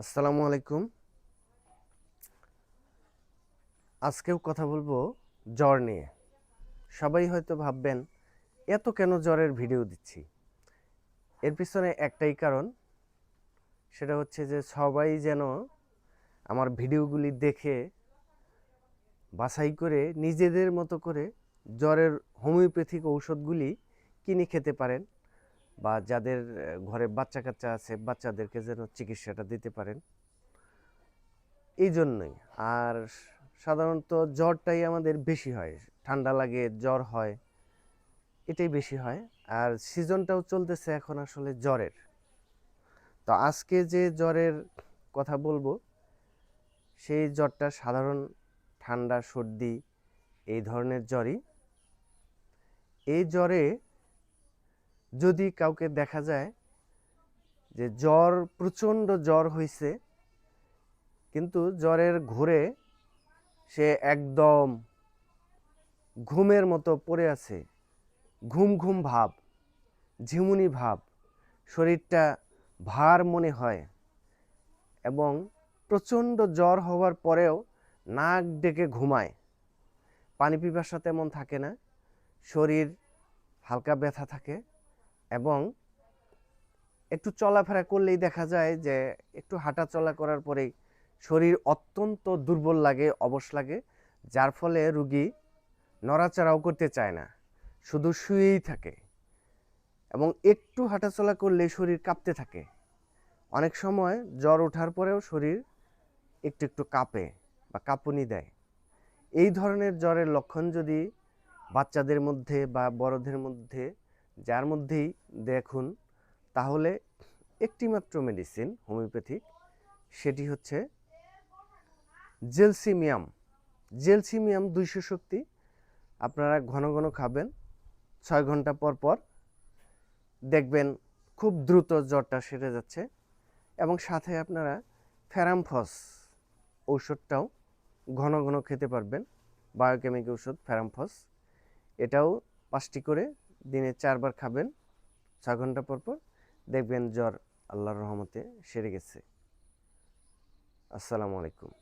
আসসালামু আলাইকুম। আজকেও কথা বলব জ্বর নিয়ে। সবাই হয়তো ভাববেন, এত কেন জ্বরের ভিডিও দিচ্ছি? এর পিছনে একটাই কারণ, সেটা হচ্ছে যে সবাই যেন আমার ভিডিওগুলি দেখে, বাছাই করে, নিজেদের মতো করে জ্বরের হোমিওপ্যাথিক ঔষধগুলি কিনে খেতে পারেন। বা যাদের ঘরে বাচ্চা কাচ্চা আছে, বাচ্চাদেরকে যেন চিকিৎসাটা দিতে পারেন। এই জন্যই আর সাধারণত জ্বরটাই আমাদের বেশি হয়। ঠান্ডা লাগে, জ্বর হয়, এটাই বেশি হয়। আর সিজনটাও চলতেছে এখন আসলে জ্বরের। তো আজকে যে জ্বরের কথা বলব, সেই জ্বরটা সাধারণ ঠান্ডা, সর্দি, এই ধরনের জ্বরই। এই জ্বরে যদি কাউকে দেখা যায় যে জ্বর, প্রচণ্ড জ্বর হয়েছে কিন্তু জ্বরের ঘোরে সে একদম ঘুমের মতো পড়ে আছে, ঘুম ঘুম ভাব, ঝিমুনি ভাব, শরীরটা ভার মনে হয় এবং প্রচণ্ড জ্বর হওয়ার পরেও নাক ডেকে ঘুমায়। পানি পিপাসা তেমন থাকে না, শরীর হালকা ব্যথা থাকে এবং একটু চলাফেরা করলেই দেখা যায় যে একটু হাঁটা চলা করার পরেই শরীর অত্যন্ত দুর্বল লাগে, অবশ লাগে, যার ফলে রুগী নড়াচড়াও করতে চায় না, শুধু শুয়েই থাকে এবং একটু হাঁটাচলা করলে শরীর কাঁপতে থাকে। অনেক সময় জ্বর ওঠার পরেও শরীর একটু একটু কাঁপে বা কাঁপুনি দেয়। এই ধরনের জ্বরের লক্ষণ যদি বাচ্চাদের মধ্যে বা বড়দের মধ্যে যার মধ্যেই দেখুন, তাহলে একটিমাত্র মেডিসিন হোমিওপ্যাথিক সেটি হচ্ছে জেলসিমিয়াম। জেলসিমিয়াম দুইশো শক্তি, আপনারা ঘন ঘন খাবেন, ছয় ঘণ্টা পর পর দেখবেন খুব দ্রুত জ্বরটা সেরে যাচ্ছে এবং সাথে আপনারা ফেরামফস ঔষধটাও ঘন ঘন খেতে পারবেন। বায়োকেমিক ঔষধ, ফেরামফস, এটাও পাঁচটি করে দিনে চারবার খাবেন ছ ঘণ্টা পর পর দেখবেন জ্বর আল্লাহর রহমতে সেরে গেছে। আসসালামু আলাইকুম।